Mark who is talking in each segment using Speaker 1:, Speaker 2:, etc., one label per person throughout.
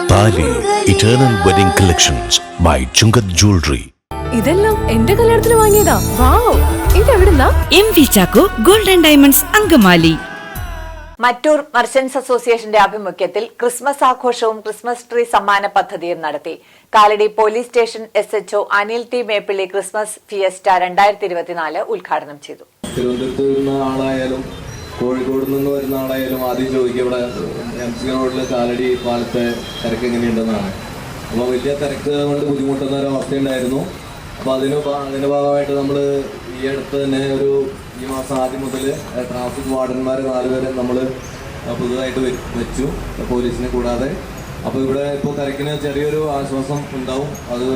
Speaker 1: Eternal wedding collections by Chungath jewellery
Speaker 2: ഇതെല്ലാം എന്റെ കല്യാണത്തിന് വാങ്ങിയതാ. Wow ഇതെവിടുന്നാ?
Speaker 3: M V Chacko golden diamonds Angamaly.
Speaker 4: Mattoor merchants അസോസിയേഷന്റെ ആഭിമുഖ്യത്തിൽ ക്രിസ്മസ് ആഘോഷവും ക്രിസ്മസ് ട്രീ സമ്മാന പദ്ധതിയും നടത്തി. Kalady police station S H O Anil T Meppilly Christmas fiesta രണ്ടായിരത്തി ഇരുപത്തിനാല് ഉദ്ഘാടനം ചെയ്തു.
Speaker 5: തിരുവനന്തപുരത്ത് ആളായാലും കോഴിക്കോട് നിന്ന് വരുന്ന ആളായാലും ആദ്യം ചോദിക്കുക ഇവിടെ എം സി റോഡിലെ കാലടി പാലത്തെ തിരക്ക് എങ്ങനെയുണ്ടെന്നാണ്. അപ്പോൾ വലിയ തിരക്ക് കൊണ്ട് ബുദ്ധിമുട്ടുന്ന ഒരു അവസ്ഥയുണ്ടായിരുന്നു. അപ്പോൾ അതിന് അതിന്റെ ഭാഗമായിട്ട് നമ്മൾ ഈ അടുത്ത് തന്നെ ഒരു ഈ മാസം ആദ്യം മുതൽ ട്രാഫിക് വാർഡന്മാരെ നാലുപേരെ നമ്മൾ പുതുതായിട്ട് വെച്ചു പോലീസിനെ കൂടാതെ. അപ്പോൾ ഇവിടെ ഇപ്പോൾ തിരക്കിന് ചെറിയൊരു ആശ്വാസം ഉണ്ടാവും. അത്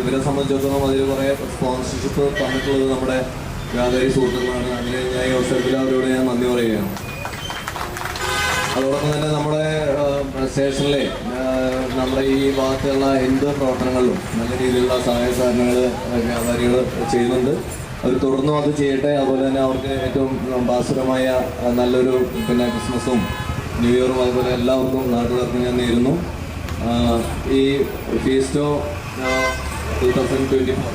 Speaker 5: ഇവരെ സംബന്ധിച്ചിടത്തോളം അതിൽ കുറേ സ്പോൺസർഷിപ്പ് തന്നിട്ടുള്ളത് നമ്മുടെ വ്യാപാരി സുഹൃത്തുക്കളാണ്. അങ്ങനെ ഞാൻ ഈ അവസരത്തിൽ അവരോട് ഞാൻ നന്ദി പറയുകയാണ്. അതോടൊപ്പം തന്നെ നമ്മുടെ സ്റ്റേഷനിലെ നമ്മുടെ ഈ ഭാഗത്തുള്ള എന്ത് പ്രവർത്തനങ്ങളിലും നല്ല രീതിയിലുള്ള സഹായ സഹകരണങ്ങൾ വ്യാപാരികൾ ചെയ്യുന്നുണ്ട്. അവർ തുടർന്നും അത് ചെയ്യട്ടെ. അതുപോലെ തന്നെ അവർക്ക് ഏറ്റവും ഭാസുരമായ നല്ലൊരു പിന്നെ ക്രിസ്മസും ന്യൂ ഇയറും അതുപോലെ എല്ലാവർക്കും നാട്ടുകാർക്കും ഞാൻ നേരുന്നു. ഈ fiesta two thousand twenty four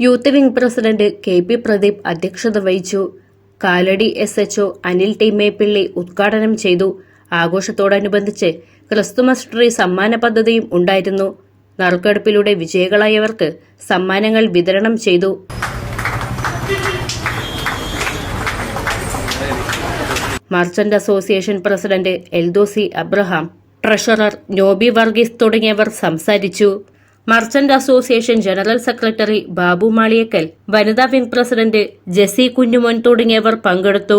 Speaker 6: youth wing president K P Pradeep അധ്യക്ഷത വഹിച്ചു. Kalady S H O Anil T Meppilly ഉദ്ഘാടനം ചെയ്തു. ആഘോഷത്തോടനുബന്ധിച്ച് ക്രിസ്തുമസ് ട്രീ സമ്മാന പദ്ധതിയും ഉണ്ടായിരുന്നു. നറുക്കെടുപ്പിലൂടെ വിജയികളായവർക്ക് സമ്മാനങ്ങൾ വിതരണം ചെയ്തു. Merchant association president Eldhose Abraham treasurer Nobi Varghese തുടങ്ങിയവർ സംസാരിച്ചു. Merchant association general secretary Babu Maliyakkal വനിതാ വിംഗ് പ്രസിഡന്റ് ജെസി കുഞ്ഞുമോൻ തുടങ്ങിയവർ പങ്കെടുത്തു.